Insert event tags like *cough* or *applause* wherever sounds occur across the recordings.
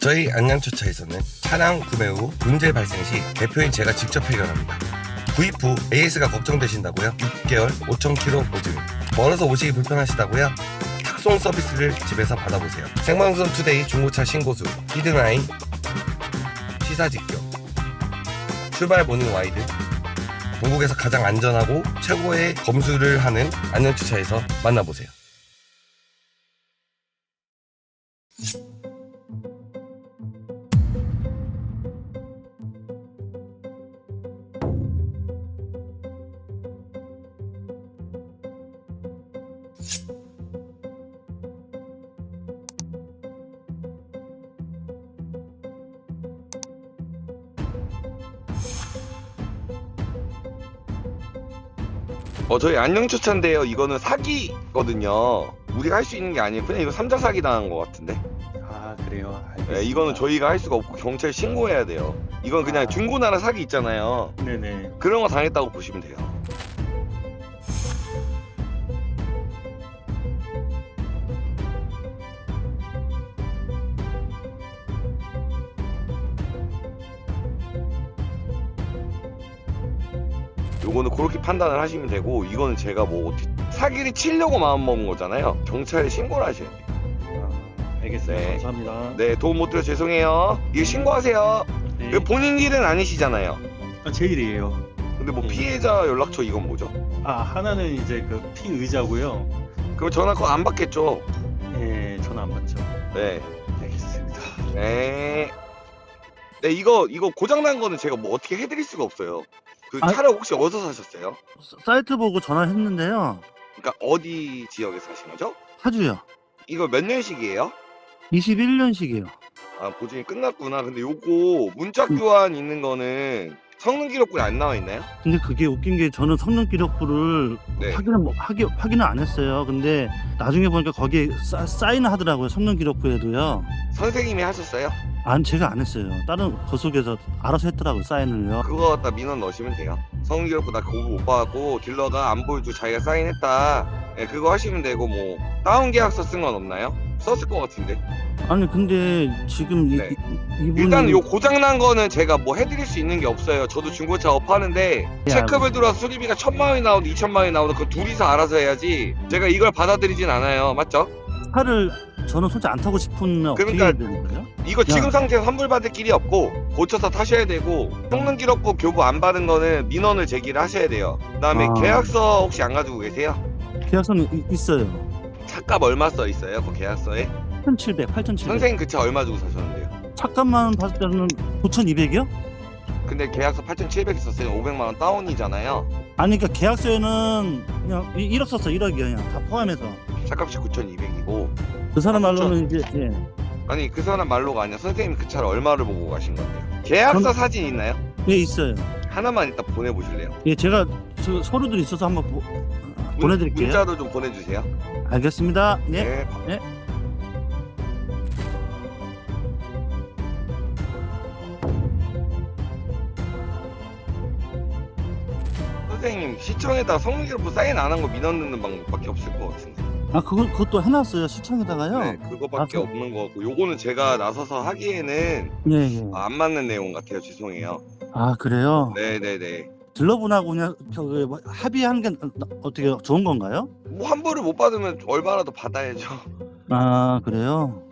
저희 안양주차에서는 차량 구매 후 문제 발생 시 대표인 제가 직접 해결합니다. 구입 후 AS가 걱정되신다고요? 6개월 5,000km 보증. 멀어서 오시기 불편하시다고요? 탁송 서비스를 집에서 받아보세요. 생방송 투데이 중고차 신고수 히든아이 시사 직격 출발 모닝 와이드 전국에서 가장 안전하고 최고의 검수를 하는 안녕주차에서 만나보세요. 어 저희 안녕 추천인데요 이거는 사기거든요 우리가 할 수 있는 게 아니에요 그냥 이거 삼자 사기 당한 것 같은데 아 그래요. 알겠습니다. 네, 이거는 저희가 할 수가 없고 경찰 신고해야 돼요 이건 그냥 아. 중고나라 사기 있잖아요 네네. 그런 거 당했다고 보시면 돼요 요거는 그렇게 판단을 하시면 되고 이거는 제가 뭐 어떻게 사기를 치려고 마음먹은 거잖아요 경찰에 신고를 하셔야 돼요 아, 알겠습니다. 네. 감사합니다. 네 도움 못 드려 죄송해요 이거 신고하세요 네. 이거 본인 일은 아니시잖아요 아, 제 일이에요. 근데 뭐 네. 피해자 연락처 이건 뭐죠? 아 하나는 이제 그 피의자고요. 그럼 전화 그거 안 받겠죠? 예, 전화 안 받죠. 네. 알겠습니다. 네. 네 이거 이거 고장 난 거는 제가 뭐 어떻게 해드릴 수가 없어요. 그 아. 차를 혹시 어디서 사셨어요? 사이트 보고 전화했는데요. 그러니까 어디 지역에 사신 거죠? 사주요. 이거 몇 년식이에요? 21년식이에요. 아 보증이 끝났구나. 근데 요거 문자 교환 있는 거는 성능 기록부에 안 나와 있나요? 근데 그게 웃긴 게 저는 성능 기록부를 네. 확인을 뭐- 확인 확인을 안 했어요. 근데 나중에 보니까 거기에 사, 사인을 하더라고요. 성능 기록부에도요. 선생님이 하셨어요? 안 제가 안 했어요. 다른 거속에서 알아서 했더라고요. 사인을요. 그거 갖다 민원 넣으시면 돼요. 기록부 나 그거 못 받았고 딜러가 안 보여주고 자기가 사인했다. 예, 그거 하시면 되고 뭐 다운 계약서 쓴 건 없나요? 썼을 것 같은데. 아니 근데 지금 이, 네. 이, 이분이 일단 요 고장 난 거는 제가 뭐 해드릴 수 있는 게 없어요. 저도 중고차 업하는데 체크벨 들어와서 수리비가 천만 원이 나오든 이천만 원이 나오든 그 둘이서 알아서 해야지. 제가 이걸 받아들이진 않아요. 맞죠? 차를 저는 솔직히 안 타고 어떻게 그러니까 해야 되는 거예요? 이거 지금 야. 상태에서 환불 받을 길이 없고 고쳐서 타셔야 되고 성능 기록부 교부 안 받은 거는 민원을 제기를 하셔야 돼요. 그다음에 아. 계약서 혹시 안 가지고 계세요? 계약서는 이- 있어요. 차값 얼마 써 있어요? 그 계약서에? 8,700, 8,700. 선생님 그 차 얼마 주고 사셨는데요? 차값만 봤을 때는 9,200이요? 근데 계약서 8,700 썼어요. 500만 원 다운이잖아요. 아니 그러니까 계약서에는 그냥 1억 썼어 1억이요 그냥 다 포함해서 차값이 9,200이고 그 사람 아, 말로는 이제 예. 아니 그 사람 말로가 아니라 선생님 그 차를 얼마를 보고 가신 건데요? 계약서 전- 사진 있나요? 예 있어요 하나만 이따 보내보실래요? 예 제가 저 서류들이 있어서 한번 보, 아, 보내드릴게요 문자로 좀 보내주세요. 알겠습니다 예. 네. 네. 선생님 시청에다 성능기록부 사인 안 한 거 민원 넣는 방법밖에 없을 것 같은데. 아 그거 그것도 해놨어요 시청에다가요 네, 그거밖에 아, 그- 없는 거 같고 요거는 제가 나서서 하기에는 예 예 안 맞는 내용 같아요. 죄송해요. 아 그래요 네네네. 딜러분하고 그냥 저 그, 뭐 합의하는 게 어- 어떻게 좋은 건가요 뭐 환불을 못 받으면 얼마라도 받아야죠. 아 그래요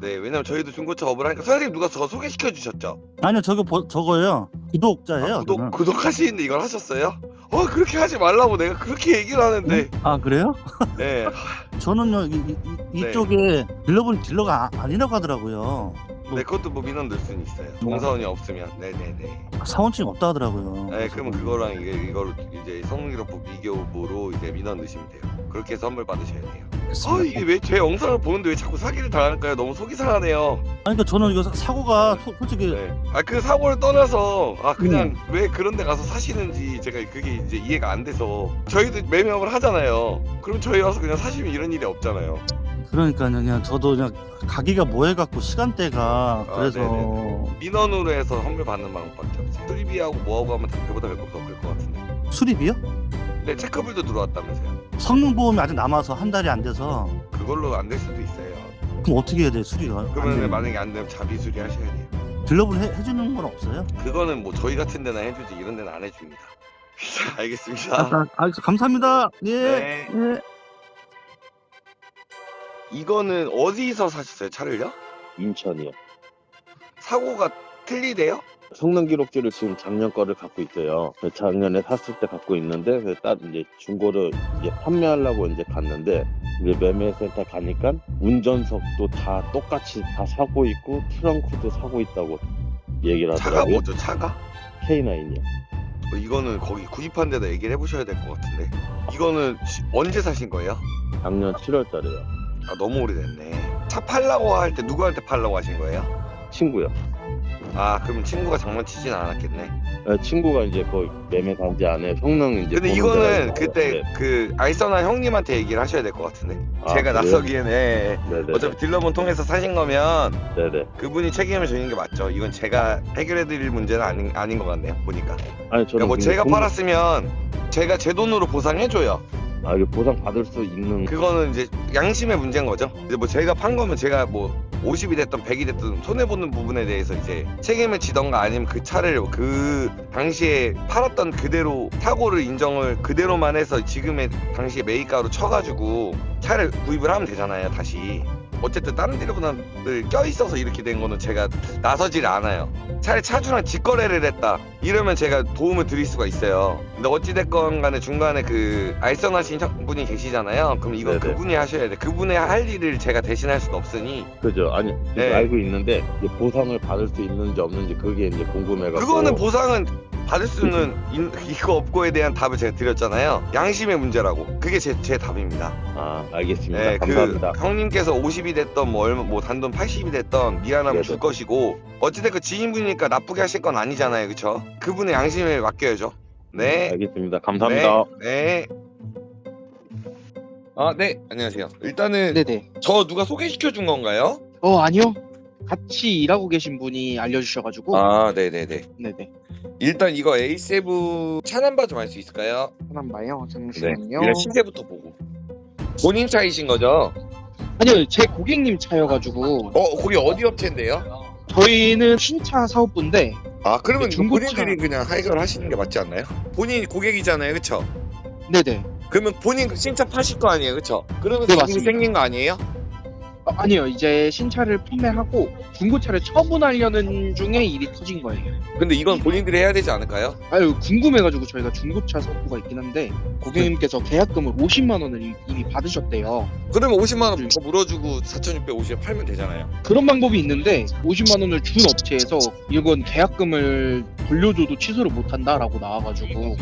네, 왜냐면 저희도 중고차 업을 하니까 선생님 누가 저 소개시켜 주셨죠? 아니요 저거 보, 저거요 구독자예요 아, 구독 저는. 구독하시는데 이걸 하셨어요? 어 그렇게 하지 말라고 내가 그렇게 얘기를 하는데. 아 그래요? 네. 저는요 이, 이, 이- 네. 이쪽에 딜러분 딜러가 아, 아니라고 하더라고요 네, 그것도 뭐 민원 넣을 수는 있어요. 동사원이 없으면. 네네네. 사원증 없다 하더라고요. 네, 그러면 그거랑 이게 이거로 이제 성능기록부 비교부로 이제 민원 넣으시면 돼요. 그렇게 해서 선물 받으셔야 돼요. 아 이게 왜 제 영상을 보는데 왜 자꾸 사기를 당할까요? 너무 속이 상하네요. 아니 그러니까 저는 이거 사- 사고가 소- 솔직히 네. 아그 사고를 떠나서 아 그냥 왜 그런 데 가서 사시는지 제가 그게 이제 이해가 안 돼서 저희도 매명을 하잖아요. 그럼 저희 와서 그냥 사시면 이런 일이 없잖아요. 그러니까요 그냥 저도 그냥 가기가 뭐해갖고 시간대가 아, 그래서 민원으로 해서 선물 받는 방법밖에 없어요. 수리비하고 뭐하고 하면 다 그보다 몇번 더클 것 같은데. 수리비요? 네 체크불도 들어왔다면서요. 성능보험이 아직 남아서 한 달이 안 돼서 그걸로 안 될 수도 있어요. 그럼 어떻게 해야 돼 수리가? 안 그러면 되면. 만약에 안 되면 자비 수리 하셔야 돼요. 딜러블 해, 해주는 건 없어요? 그거는 뭐 저희 같은 데나 해주지 이런 데는 안 해줍니다. 자, *laughs* 알겠습니다. 아, 아, 감사합니다. 예. 네. 예. 이거는 어디서 사셨어요 차를요? 인천이요. 사고가 틀리대요? 성능 기록지를 지금 작년 거를 갖고 있어요. 작년에 샀을 때 갖고 있는데 딱 이제 중고를 이제 판매하려고 이제 갔는데 이제 매매센터 가니까 운전석도 다 똑같이 다 사고 있고 트렁크도 사고 있다고 얘기를 차가 하더라고요. 뭐죠 차가? K9이요. 어, 이거는 거기 구입한 데다 얘기를 해보셔야 될 것 같은데 이거는 시- 언제 사신 거예요? 작년 7월 달에요. 아 너무 오래됐네 차 팔라고 할 때 누구한테 팔라고 하신 거예요? 친구요. 아 그럼 친구가 장난치진 않았겠네 어, 친구가 이제 거기 매매 단지 안에 성능 이제 근데 보는 이거는 데가 그때 그 알선한 형님한테 얘기를 하셔야 될 것 같은데 아, 제가 그래요? 낯서기에는 예. 네네. 어차피 딜러분 통해서 사신 거면 네네. 그분이 책임을 지는 게 맞죠 이건 제가 해결해 드릴 문제는 아닌, 아닌 것 같네요 보니까 아니 그러니까 저는 뭐 근데 제가 공- 팔았으면 제가 제 돈으로 보상해 줘요 아 이거 보상 받을 수 있는 그거는 이제 양심의 문제인 거죠. 이제 뭐 제가 판 거면 제가 뭐 50이 됐든 100이 됐든 손해 보는 부분에 대해서 이제 책임을 지던가 아니면 그 차를 그 당시에 팔았던 그대로 사고를 인정을 그대로만 해서 지금의 당시에 매입가로 쳐가지고 차를 구입을 하면 되잖아요. 다시. 어쨌든 다른 딜러분들 껴있어서 이렇게 된 거는 제가 나서질 않아요. 차라리 차주랑 직거래를 했다. 이러면 제가 도움을 드릴 수가 있어요. 근데 어찌됐건 간에 중간에 그 알선하신 형- 분이 계시잖아요. 그럼 이건 네네. 그분이 하셔야 돼. 그분의 할 일을 제가 대신할 수는 없으니. 그죠? 아니 지금 네. 알고 있는데 이제 보상을 받을 수 있는지 없는지 그게 이제 궁금해가지고 그거는 보상은 받을 수는 인- 이거 없고에 대한 답을 제가 드렸잖아요. 양심의 문제라고. 그게 제, 제 답입니다. 아 알겠습니다. 네, 그 감사합니다. 형님께서 50이 됐던 뭐 얼마 뭐 단돈 80이 됐던 미안하면 네네. 줄 것이고 어찌됐건 지인분이니까 나쁘게 하실 건 아니잖아요, 그쵸? 그분의 양심에 맡겨야죠. 네. 알겠습니다. 감사합니다. 네. 네. 아, 네. 안녕하세요. 일단은 네네. 저 누가 소개시켜 준 건가요? 어 아니요. 같이 일하고 계신 분이 알려주셔가지고. 아, 네, 네, 네. 네네. 일단 이거 A7 차 넘버 좀알 수 있을까요? 하나 봐요. 네. 잠시만요. 일단 신세부터 보고. 본인 차이신 거죠? 아니요, 제 고객님 차여가지고 어, 거기 어디 업체인데요? 저희는 신차 사업부인데 아, 그러면 중고차. 본인들이 그냥 해결하시는 게 맞지 않나요? 본인 고객이잖아요, 그쵸? 네네. 그러면 본인 신차 파실 거 아니에요, 그쵸? 그러면 네, 지금 맞습니다. 생긴 거 아니에요? 어, 아니요, 이제 신차를 판매하고 중고차를 처분하려는 중에 일이 터진 거예요. 근데 이건 본인들이 해야 되지 않을까요? 아유 궁금해가지고 저희가 중고차 사업부가 있긴 한데 고객님께서 계약금을 50만 원을 이- 이미 받으셨대요. 그러면 50만 원 더 물어주고 4,650에 팔면 되잖아요. 그런 방법이 있는데 50만 원을 준 업체에서 이건 계약금을 돌려줘도 취소를 못한다라고 나와가지고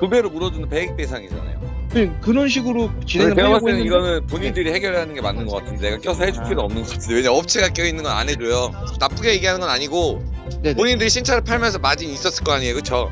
그 배로 물어주는 배액 대상이잖아요. 그냥 그런 식으로 진행을 하려고 봤을 때는 했는데 이거는 본인들이 해결하는 게 맞는 것 같은데 내가 껴서 해줄 필요 없는 것 같은데 왜냐 업체가 껴있는 건 안 해줘요. 나쁘게 얘기하는 건 아니고 네네. 본인들이 신차를 팔면서 마진 있었을 거 아니에요, 그쵸?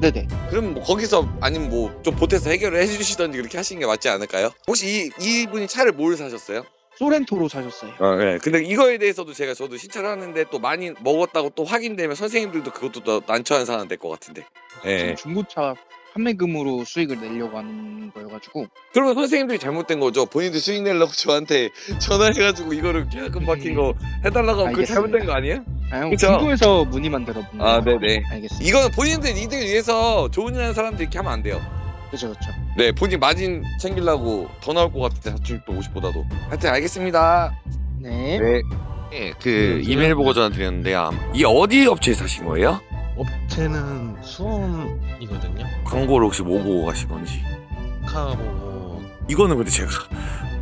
네네. 그럼 뭐 거기서 아니면 뭐 좀 보태서 해결을 해주시던지 그렇게 하시는 게 맞지 않을까요? 혹시 이 이분이 차를 뭘 사셨어요? 소렌토로 사셨어요. 아, 네. 근데 이거에 대해서도 제가 저도 신차를 하는데 또 많이 먹었다고 또 확인되면 선생님들도 그것도 더 난처한 상황 될것 같은데. 예. 지금 중고차 판매금으로 수익을 내려고 하는 거여가지고 그러면 선생님들이 잘못된 거죠. 본인들 수익 내려고 저한테 전화해가지고 이거를 계약금 박힌 거 해달라고 하면 그거 알겠습니다. 잘못된 거 아니에요? 아유 그쵸? 궁금해서 문의만 들어본 아, 거예요. 네네. 알겠습니다. 이거는 본인들 이득을 위해서 좋은 일 하는 사람들 이렇게 하면 안 돼요. 그렇죠, 그렇죠. 네, 본인 마진 챙기려고 더 나올 것 같은데 4,650보다도. 하여튼 알겠습니다. 네. 네. 네, 그 이메일 보고 전화 드렸는데요. 이 어디 업체에 사신 거예요? 업체는 수원이거든요. 광고를 혹시 뭐 보고 가신 건지. 카보고 이거는 근데 제가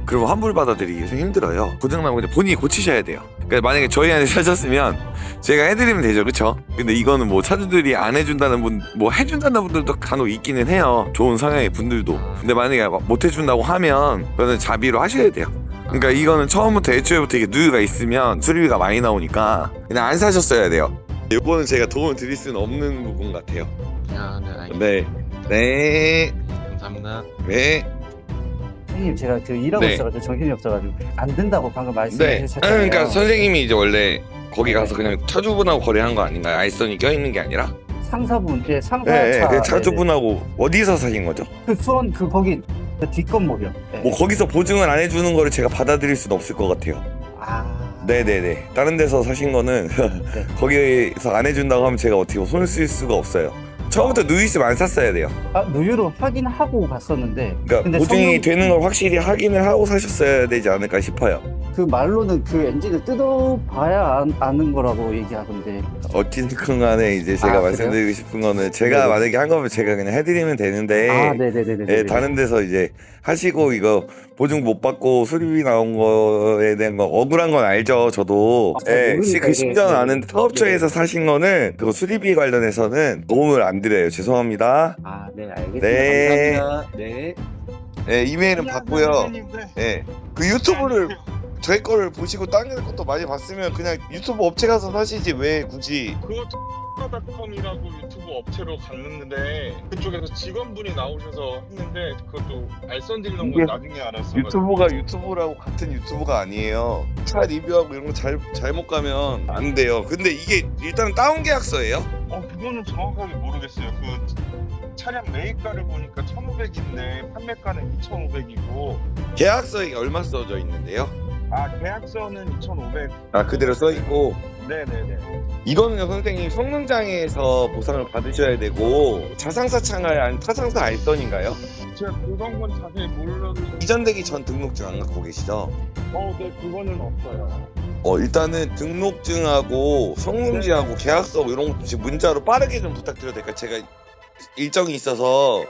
그럼 환불 받아들이기 좀 힘들어요. 고장나면 근데 본인이 고치셔야 돼요. 그러니까 만약에 저희한테 사셨으면 제가 해드리면 되죠, 그쵸? 근데 이거는 뭐 차주들이 안 해준다는 분, 뭐 해준다는 분들도 간혹 있기는 해요. 좋은 성향의 분들도. 근데 만약에 못 해준다고 하면 그거는 자비로 하셔야 돼요. 그러니까 이거는 처음부터 애초에부터 이게 누유가 있으면 수리비가 많이 나오니까 그냥 안 사셨어야 돼요. 이거는 제가 도움을 드릴 수는 없는 부분 같아요. 아, 네, 알겠습니다. 네. 네. 감사합니다. 네. 선생님 제가 그 일하고 네. 있어가지고 정신이 없어가지고 안 된다고 방금 네. 말씀해 주셨잖아요. 그러니까 선생님이 이제 원래 거기 가서 그냥 차주분하고 거래한 거 아닌가요? 아이선이 껴있는 게 아니라? 상사분, 예, 상사차. 네, 그 네네. 차주분하고 어디서 사신 거죠? 그 수원 그 거기 그 뒷건물이요. 네. 뭐 거기서 보증을 안 해주는 거를 제가 받아들일 수는 없을 것 같아요. 아 아. 네네네. 다른 데서 사신 거는 *laughs* 거기서 안 해준다고 하면 제가 어떻게 손을 쓸 수가 없어요. 처음부터 안 샀어야 돼요. 아, 누유로 확인하고 갔었는데 그러니까 보증이 성능- 되는 걸 확실히 확인을 하고 사셨어야 되지 않을까 싶어요. 그 말로는 그 엔진을 뜯어봐야 안- 아는 거라고 얘기하던데. 어쨌든 간에 이제 제가 아? 말씀드리고 싶은 거는 제가 네네. 만약에 한 거면 제가 그냥 해드리면 되는데 아 네네네네 예, 다른 데서 이제 하시고 이거 보증 못 받고 수리비 나온 거에 대한 거 억울한 건 알죠 저도. 아, 예, 시- 그 이게. 심정은 네. 아는데 사업처에서 사신 거는 그 수리비 관련해서는 도움을 안 드려요. 죄송합니다. 아 네 알겠습니다. 네. 감사합니다. 네. 예, 이메일은 받고요. 예, 그 유튜브를 저희 거를 보시고 다른 것도 많이 봤으면 그냥 유튜브 업체 가서 사시지 왜 굳이 그것도.com이라고 유튜브 업체로 갔는데 그쪽에서 직원분이 나오셔서 했는데 그것도 알선질런 건 이게 나중에 알았어. 유튜브가 유튜브라고 같은 유튜브가 아니에요. 차 리뷰하고 이런 거 잘, 잘못 가면 안 돼요. 근데 이게 일단 다운 계약서예요. 어 그거는 정확하게 모르겠어요. 그 차량 매입가를 보니까 1,500인데 판매가는 2,500이고 계약서에 얼마 써져 있는데요? 아 계약서는 2,500. 아 그대로 써 있고 네네네. 이거는요 선생님 성능 장애에서 보상을 받으셔야 되고 자상사 창할 아니 타상사 알선인가요? 제가 그런 건 자세히 몰라도 이전되기 전 등록증 안 갖고 계시죠? 어 네 그거는 없어요. 어 일단은 등록증하고 성능지하고 계약서 이런 것도 지금 문자로 빠르게 좀 부탁드려도 될까요? 제가 일정이 있어서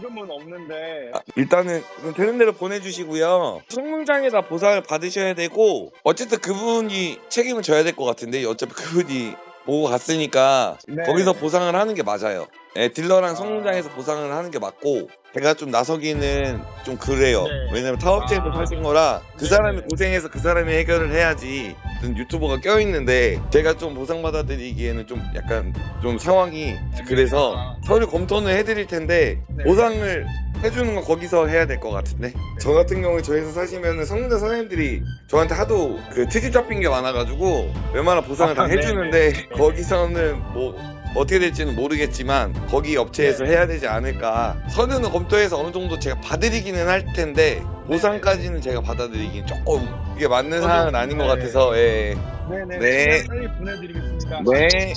지금은 없는데 아, 일단은 그럼 되는 대로 보내주시고요. 성능장애다 보상을 받으셔야 되고 어쨌든 그분이 책임을 져야 될 것 같은데 어차피 그분이 보고 갔으니까 네. 거기서 보상을 하는 게 맞아요. 예, 딜러랑 성능장에서 보상을 하는 게 맞고 제가 좀 나서기는 좀 그래요. 네. 왜냐면 타업체에서 아. 사신 거라 그 네. 사람이 고생해서 그 사람이 해결을 해야지 무슨 유튜버가 껴있는데 제가 좀 보상 받아들이기에는 좀 약간 좀 상황이 그래서 서류 검토는 해드릴 텐데 네. 보상을 해주는 건 거기서 해야 될 것 같은데 저 같은 경우에 저희서 사시면은 성능자 선생님들이 저한테 하도 그 트집 잡힌 게 많아가지고 웬만한 보상을 다 아, 네, 해주는데 네. 거기서는 뭐 어떻게 될지는 모르겠지만 거기 업체에서 해야 되지 않을까 서류는 검토해서 어느 정도 제가 봐드리기는 할 텐데 보상까지는 제가 받아들이긴 조금 이게 맞는 상황은 아닌 것 네. 같아서 예. 네네. 네. 빨리 보내드리겠습니다. 네.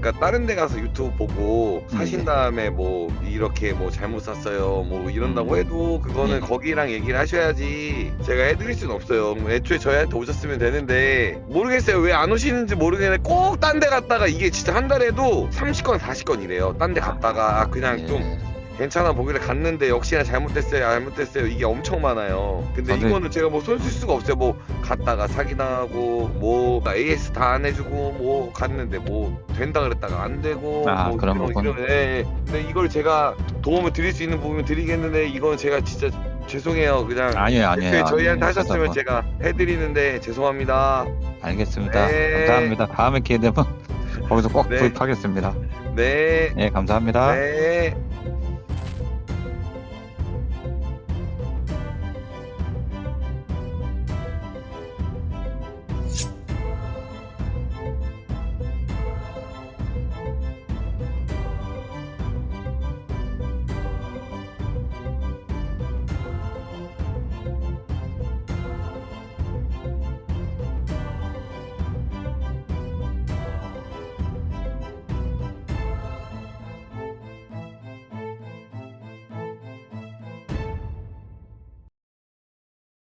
그러니까 다른 데 가서 유튜브 보고 사신 다음에 뭐 이렇게 뭐 잘못 샀어요 뭐 이런다고 해도 그거는 거기랑 얘기를 하셔야지. 제가 해드릴 수는 없어요. 뭐 애초에 저희한테 오셨으면 되는데 모르겠어요. 왜 안 오시는지 모르겠는데 꼭 딴 데 갔다가 이게 진짜 한 달에도 30건 40건이래요. 딴 데 갔다가. 아, 그냥 좀 괜찮아 보기를 갔는데 역시나 잘못됐어요 잘못됐어요 이게 엄청 많아요 근데 다들- 이거는 제가 뭐 손쓸 수가 없어요 뭐 갔다가 사기당하고 뭐 AS 다 안 해주고 뭐 갔는데 뭐 된다 그랬다가 안 되고 아, 뭐 그런 이런- 거군. 이런- 예, 예. 근데 이걸 제가 도움을 드릴 수 있는 부분 드리겠는데 이건 제가 진짜 죄송해요 그냥 아니에요, 아니에요. 저희한테 아니에요. 하셨으면 제가 해드리는데 죄송합니다 알겠습니다. 네. 감사합니다. 다음에 기회 되면 *laughs* 거기서 꼭 네. 구입하겠습니다. 네 예, 감사합니다. 네.